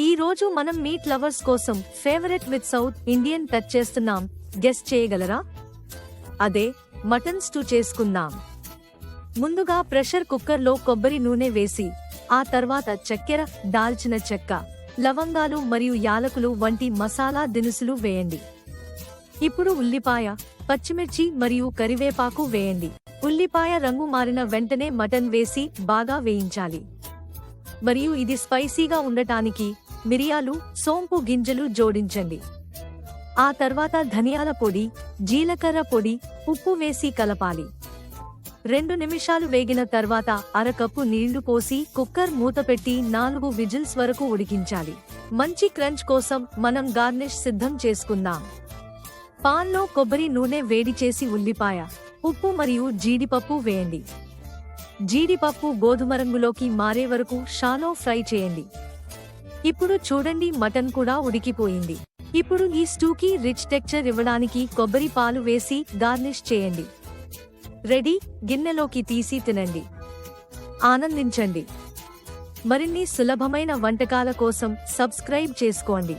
ఈ రోజు మనం మీట్ లవర్స్ కోసం favourite with south Indian touch చేస్తున్నాం. గెస్ట్ చేయగలరా? అదే మటన్ స్టూ చేసుకుందాం. ముందుగా ప్రెషర్ కుక్కర్లో కొబ్బరి నూనె వేసి ఆ తర్వాత చక్కెర దాల్చిన చెక్క లవంగాలు మరియు యాలకులు వంటి మసాలా దినుసులు వేయండి. ఇప్పుడు ఉల్లిపాయ పచ్చిమిర్చి మరియు కరివేపాకు వేయండి. ఉల్లిపాయ రంగు మారిన వెంటనే మటన్ వేసి బాగా వేయించాలి. మరియు ఇది స్పైసీగా ఉండటానికి మిరియాలు సోంపు గింజలు జోడించండి. ఆ తర్వాత ధనియాల పొడి జీలకర్ర పొడి ఉప్పు వేసి కలపాలి. రెండు నిమిషాలు వేగిన తర్వాత అరకప్పు నీళ్ళు పోసి కుక్కర్ మూత పెట్టి నాలుగు విజిల్స్ వరకు ఉడికించాలి. మంచి క్రంచ్ కోసం మనం గార్నిష్ సిద్ధం చేసుకుందాం. పాన్లో కొబ్బరి నూనె వేడి చేసి ఉల్లిపాయ ఉప్పు మరియు జీడిపప్పు వేయండి. జీడిపప్పు గోధుమ రంగులోకి మారే వరకు షాలో ఫ్రై చేయండి. ఇప్పుడు చూడండి మటన్ కూడా ఉడికిపోయింది. ఇప్పుడు ఈ స్టూకి రిచ్ టెక్చర్ ఇవ్వడానికి కొబ్బరి పాలు వేసి గార్నిష్ చేయండి. రెడీ? గిన్నెలోకి తీసి తినండి. ఆనందించండి. మరిన్ని సులభమైన వంటకాల కోసం సబ్స్క్రైబ్ చేసుకోండి.